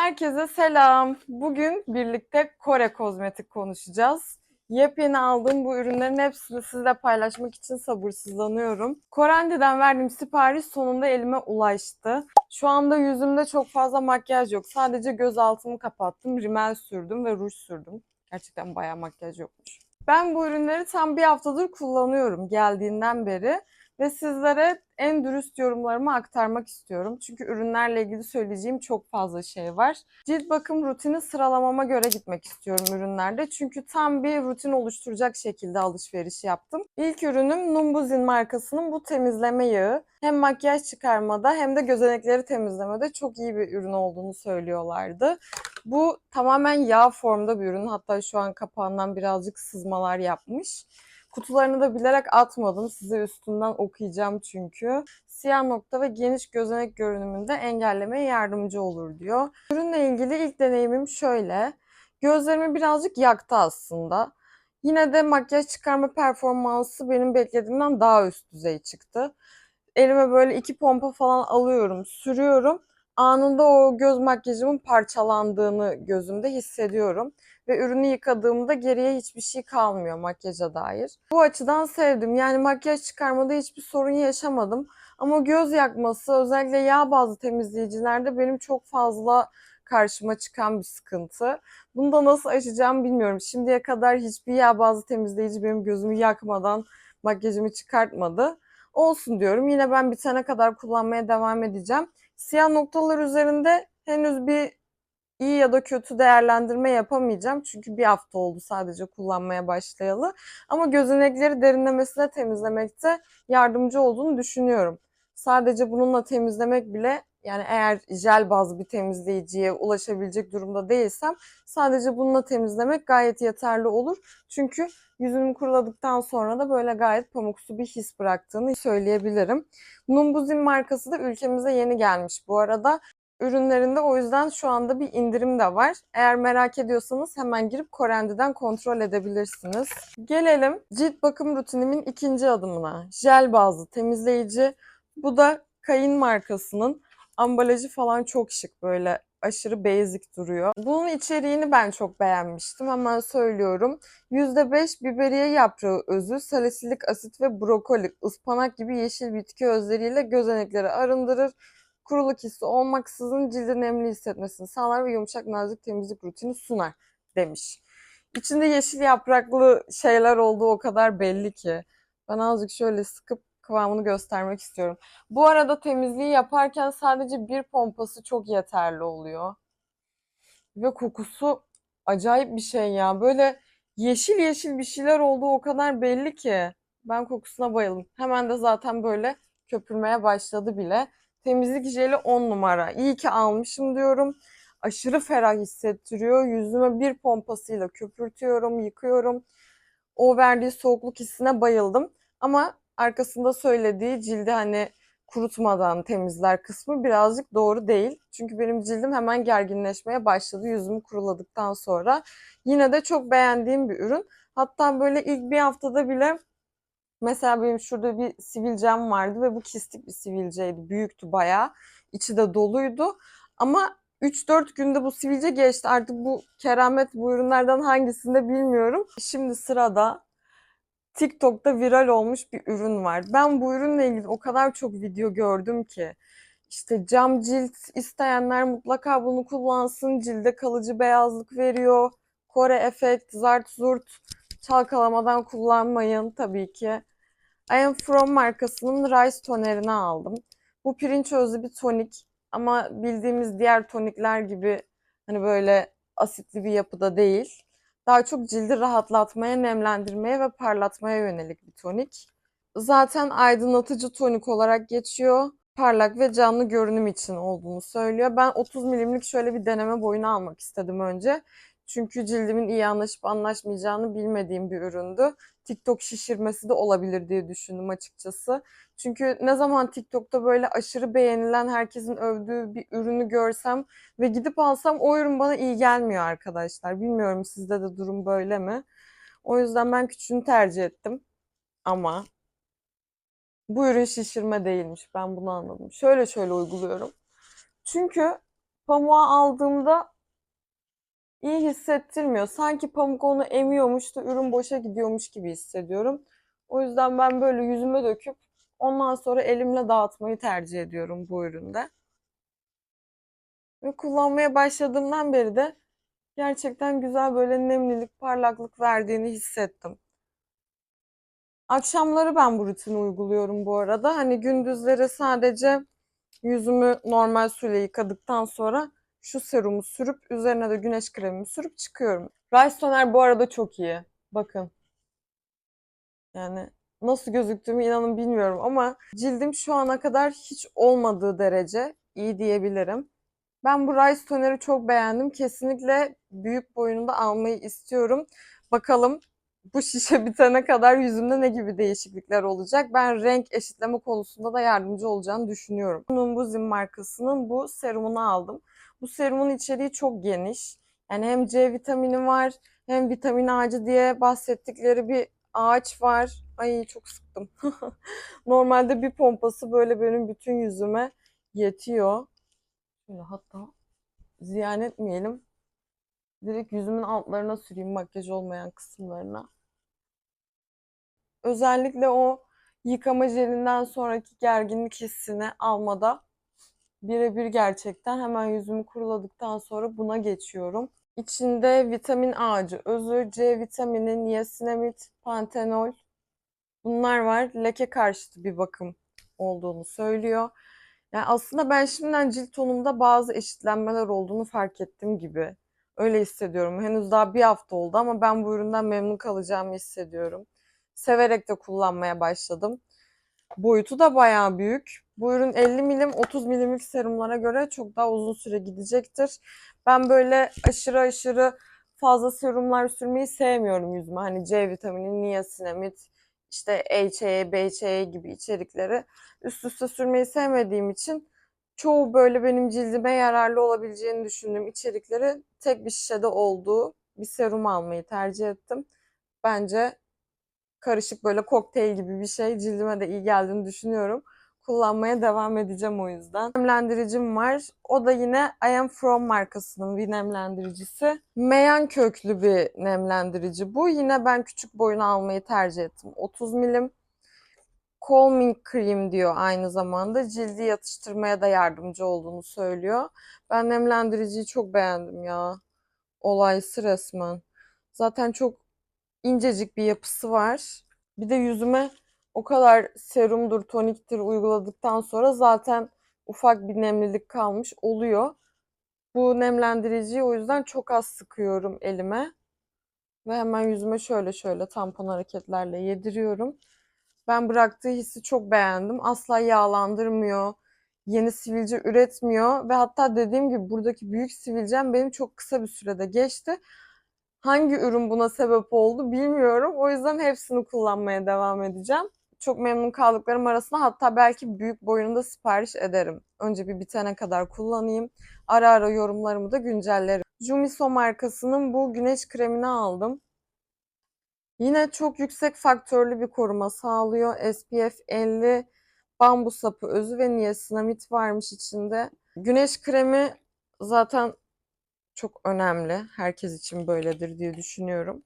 Herkese selam. Bugün birlikte Kore kozmetik konuşacağız. Yepyeni aldığım bu ürünlerin hepsini sizle paylaşmak için sabırsızlanıyorum. Korendi'den verdiğim sipariş sonunda elime ulaştı. Şu anda yüzümde çok fazla makyaj yok. Sadece göz altımı kapattım, rimel sürdüm ve ruj sürdüm. Gerçekten bayağı makyaj yokmuş. Ben bu ürünleri tam bir haftadır kullanıyorum geldiğinden beri ve sizlere en dürüst yorumlarımı aktarmak istiyorum. Çünkü ürünlerle ilgili söyleyeceğim çok fazla şey var. Cilt bakım rutini sıralamama göre gitmek istiyorum ürünlerde. Çünkü tam bir rutin oluşturacak şekilde alışveriş yaptım. İlk ürünüm Numbuzin markasının bu temizleme yağı. Hem makyaj çıkarmada hem de gözenekleri temizlemede çok iyi bir ürün olduğunu söylüyorlardı. Bu tamamen yağ formda bir ürün. Hatta şu an kapağından birazcık sızmalar yapmış. Kutularını da bilerek atmadım. Size üstünden okuyacağım çünkü. Siyah nokta ve geniş gözenek görünümünde engellemeye yardımcı olur diyor. Ürünle ilgili ilk deneyimim şöyle. Gözlerimi birazcık yaktı aslında. Yine de makyaj çıkarma performansı benim beklediğimden daha üst düzey çıktı. Elime böyle iki pompa falan alıyorum, sürüyorum. Anında o göz makyajımın parçalandığını gözümde hissediyorum ve ürünü yıkadığımda geriye hiçbir şey kalmıyor makyaja dair. Bu açıdan sevdim. Yani makyaj çıkarmada hiçbir sorun yaşamadım. Ama göz yakması özellikle yağ bazlı temizleyicilerde benim çok fazla karşıma çıkan bir sıkıntı. Bunu da nasıl aşacağım bilmiyorum. Şimdiye kadar hiçbir yağ bazlı temizleyici benim gözümü yakmadan makyajımı çıkartmadı. Olsun diyorum. Yine ben bitene kadar kullanmaya devam edeceğim. Siyah noktalar üzerinde henüz bir iyi ya da kötü değerlendirme yapamayacağım. Çünkü bir hafta oldu sadece kullanmaya başlayalı. Ama gözenekleri derinlemesine temizlemekte yardımcı olduğunu düşünüyorum. Sadece bununla temizlemek bile yani eğer jel bazlı bir temizleyiciye ulaşabilecek durumda değilsem sadece bununla temizlemek gayet yeterli olur. Çünkü yüzümü kuruladıktan sonra da böyle gayet pamuksu bir his bıraktığını söyleyebilirim. Numbuzin markası da ülkemize yeni gelmiş bu arada. Ürünlerinde o yüzden şu anda bir indirim de var. Eğer merak ediyorsanız hemen girip Korendi'den kontrol edebilirsiniz. Gelelim cilt bakım rutinimin ikinci adımına. Jel bazlı temizleyici. Bu da Kayin markasının ambalajı falan çok şık böyle aşırı basic duruyor. Bunun içeriğini ben çok beğenmiştim. Hemen söylüyorum. %5 biberiye yaprağı özü, salisilik asit ve brokoli, ıspanak gibi yeşil bitki özleriyle gözenekleri arındırır kuruluk hissi olmaksızın cildi nemli hissetmesini sağlar ve yumuşak nazik temizlik rutini sunar demiş. İçinde yeşil yapraklı şeyler olduğu o kadar belli ki. Ben azıcık şöyle sıkıp kıvamını göstermek istiyorum. Bu arada temizliği yaparken sadece bir pompası çok yeterli oluyor. Ve kokusu acayip bir şey ya. Böyle yeşil yeşil bir şeyler olduğu o kadar belli ki. Ben kokusuna bayıldım. Hemen de zaten böyle köpürmeye başladı bile. Temizlik jeli 10 numara. İyi ki almışım diyorum. Aşırı ferah hissettiriyor. Yüzüme bir pompasıyla köpürtüyorum, yıkıyorum. O verdiği soğukluk hissine bayıldım. Ama arkasında söylediği cildi hani kurutmadan temizler kısmı birazcık doğru değil. Çünkü benim cildim hemen gerginleşmeye başladı yüzümü kuruladıktan sonra. Yine de çok beğendiğim bir ürün. Hatta böyle ilk bir haftada bile Mesela benim şurada bir sivilcem vardı ve bu kistik bir sivilceydi. Büyüktü bayağı. İçi de doluydu. Ama 3-4 günde bu sivilce geçti. Artık bu keramet bu ürünlerden hangisinde bilmiyorum. Şimdi sırada TikTok'ta viral olmuş bir ürün var. Ben bu ürünle ilgili o kadar çok video gördüm ki. İşte cam cilt isteyenler mutlaka bunu kullansın. Cilde kalıcı beyazlık veriyor. Kore efekt, zart zurt çalkalamadan kullanmayın tabii ki. I Am From markasının Rice tonerini aldım. Bu pirinç özlü bir tonik ama bildiğimiz diğer tonikler gibi hani böyle asitli bir yapıda değil. Daha çok cildi rahatlatmaya, nemlendirmeye ve parlatmaya yönelik bir tonik. Zaten aydınlatıcı tonik olarak geçiyor. Parlak ve canlı görünüm için olduğunu söylüyor. Ben 30 milimlik şöyle bir deneme boyunu almak istedim önce. Çünkü cildimin iyi anlaşıp anlaşmayacağını bilmediğim bir üründü. TikTok şişirmesi de olabilir diye düşündüm açıkçası. Çünkü ne zaman TikTok'ta böyle aşırı beğenilen, herkesin övdüğü bir ürünü görsem ve gidip alsam o ürün bana iyi gelmiyor arkadaşlar. Bilmiyorum sizde de durum böyle mi? O yüzden ben küçüğünü tercih ettim. Ama bu ürün şişirme değilmiş. Ben bunu anladım. Şöyle şöyle uyguluyorum. Çünkü pamuğu aldığımda iyi hissettirmiyor. Sanki pamuk onu emiyormuş da ürün boşa gidiyormuş gibi hissediyorum. O yüzden ben böyle yüzüme döküp ondan sonra elimle dağıtmayı tercih ediyorum bu üründe. Ve kullanmaya başladığımdan beri de gerçekten güzel böyle nemlilik, parlaklık verdiğini hissettim. Akşamları ben bu rutini uyguluyorum bu arada. Hani gündüzleri sadece yüzümü normal suyla yıkadıktan sonra şu serumu sürüp üzerine de güneş kremimi sürüp çıkıyorum. Rice Toner bu arada çok iyi. Bakın. Yani nasıl gözüktüğümü inanın bilmiyorum ama cildim şu ana kadar hiç olmadığı derece iyi diyebilirim. Ben bu Rice Toner'i çok beğendim. Kesinlikle büyük boyunda almayı istiyorum. Bakalım bu şişe bitene kadar yüzümde ne gibi değişiklikler olacak? Ben renk eşitleme konusunda da yardımcı olacağını düşünüyorum. Bunun bu Zim markasının bu serumunu aldım. Bu serumun içeriği çok geniş. Yani hem C vitamini var hem vitamin ağacı diye bahsettikleri bir ağaç var. Ay çok sıktım. Normalde bir pompası böyle benim bütün yüzüme yetiyor. Şöyle hatta ziyan etmeyelim. Direkt yüzümün altlarına süreyim makyaj olmayan kısımlarına. Özellikle o yıkama jelinden sonraki gerginlik hissini almada birebir gerçekten. Hemen yüzümü kuruladıktan sonra buna geçiyorum. İçinde vitamin ağacı, özü, C vitamini, niasinamid, pantenol bunlar var. Leke karşıtı bir bakım olduğunu söylüyor. Yani aslında ben şimdiden cilt tonumda bazı eşitlenmeler olduğunu fark ettim gibi. Öyle hissediyorum. Henüz daha bir hafta oldu ama ben bu üründen memnun kalacağımı hissediyorum. Severek de kullanmaya başladım. Boyutu da bayağı büyük. Bu ürün 50 milim 30 milimlik serumlara göre çok daha uzun süre gidecektir. Ben böyle aşırı aşırı fazla serumlar sürmeyi sevmiyorum yüzüme. Hani C vitamini, niasinamid, işte HA, BHA gibi içerikleri üst üste sürmeyi sevmediğim için çoğu böyle benim cildime yararlı olabileceğini düşündüğüm içerikleri tek bir şişede olduğu bir serum almayı tercih ettim. Bence karışık böyle kokteyl gibi bir şey cildime de iyi geldiğini düşünüyorum. Kullanmaya devam edeceğim o yüzden. Nemlendiricim var. O da yine I Am From markasının bir nemlendiricisi. Meyan köklü bir nemlendirici bu. Yine ben küçük boyunu almayı tercih ettim. 30 milim. Calming Cream diyor aynı zamanda. Cildi yatıştırmaya da yardımcı olduğunu söylüyor. Ben nemlendiriciyi çok beğendim ya. Olaysı resmen. Zaten çok incecik bir yapısı var. Bir de yüzüme o kadar serumdur, toniktir uyguladıktan sonra zaten ufak bir nemlilik kalmış oluyor. Bu nemlendiriciyi o yüzden çok az sıkıyorum elime. Ve hemen yüzüme şöyle şöyle tampon hareketlerle yediriyorum. Ben bıraktığı hissi çok beğendim. Asla yağlandırmıyor. Yeni sivilce üretmiyor. Ve hatta dediğim gibi buradaki büyük sivilcem benim çok kısa bir sürede geçti. Hangi ürün buna sebep oldu bilmiyorum. O yüzden hepsini kullanmaya devam edeceğim. Çok memnun kaldıklarım arasında hatta belki büyük boyunda sipariş ederim. Önce bir bitene kadar kullanayım. Ara ara yorumlarımı da güncellerim. Jumiso markasının bu güneş kremini aldım. Yine çok yüksek faktörlü bir koruma sağlıyor. SPF 50 bambu sapı özü ve niasinamid varmış içinde. Güneş kremi zaten çok önemli. Herkes için böyledir diye düşünüyorum.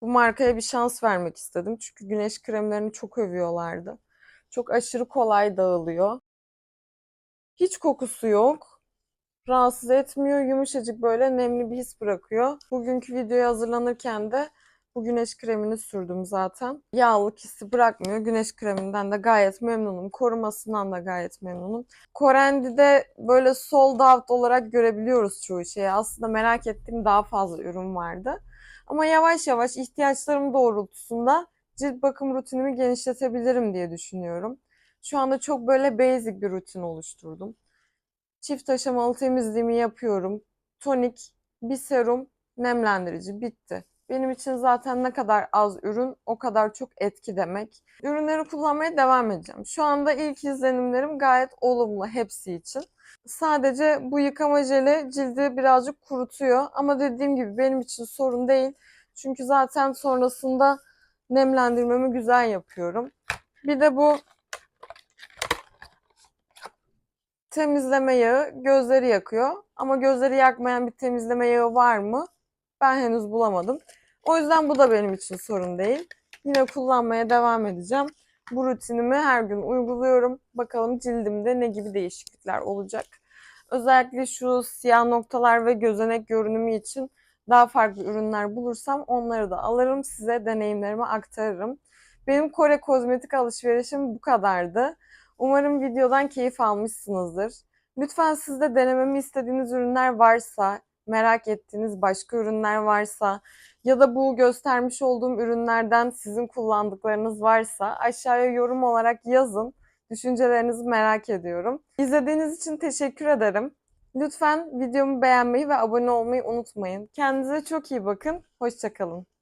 Bu markaya bir şans vermek istedim. Çünkü güneş kremlerini çok övüyorlardı. Çok aşırı kolay dağılıyor. Hiç kokusu yok. Rahatsız etmiyor. Yumuşacık böyle nemli bir his bırakıyor. Bugünkü videoya hazırlanırken de bu güneş kremini sürdüm zaten. Yağlılık hissi bırakmıyor. Güneş kreminden de gayet memnunum. Korumasından da gayet memnunum. Korendi'de böyle sold out olarak görebiliyoruz çoğu şeyi. Aslında merak ettiğim daha fazla ürün vardı. Ama yavaş yavaş ihtiyaçlarım doğrultusunda cilt bakım rutinimi genişletebilirim diye düşünüyorum. Şu anda çok böyle basic bir rutin oluşturdum. Çift aşamalı temizliğimi yapıyorum. Tonik, bir serum, nemlendirici bitti. Benim için zaten ne kadar az ürün o kadar çok etki demek. Ürünleri kullanmaya devam edeceğim. Şu anda ilk izlenimlerim gayet olumlu hepsi için. Sadece bu yıkama jeli cildi birazcık kurutuyor ama dediğim gibi benim için sorun değil. Çünkü zaten sonrasında nemlendirmemi güzel yapıyorum. Bir de bu temizleme yağı gözleri yakıyor. Ama gözleri yakmayan bir temizleme yağı var mı? Ben henüz bulamadım. O yüzden bu da benim için sorun değil. Yine kullanmaya devam edeceğim. Bu rutinimi her gün uyguluyorum. Bakalım cildimde ne gibi değişiklikler olacak. Özellikle şu siyah noktalar ve gözenek görünümü için daha farklı ürünler bulursam onları da alırım. Size deneyimlerimi aktarırım. Benim Kore kozmetik alışverişim bu kadardı. Umarım videodan keyif almışsınızdır. Lütfen siz de denememi istediğiniz ürünler varsa, merak ettiğiniz başka ürünler varsa ya da bu göstermiş olduğum ürünlerden sizin kullandıklarınız varsa aşağıya yorum olarak yazın. Düşüncelerinizi merak ediyorum. İzlediğiniz için teşekkür ederim. Lütfen videomu beğenmeyi ve abone olmayı unutmayın. Kendinize çok iyi bakın. Hoşçakalın.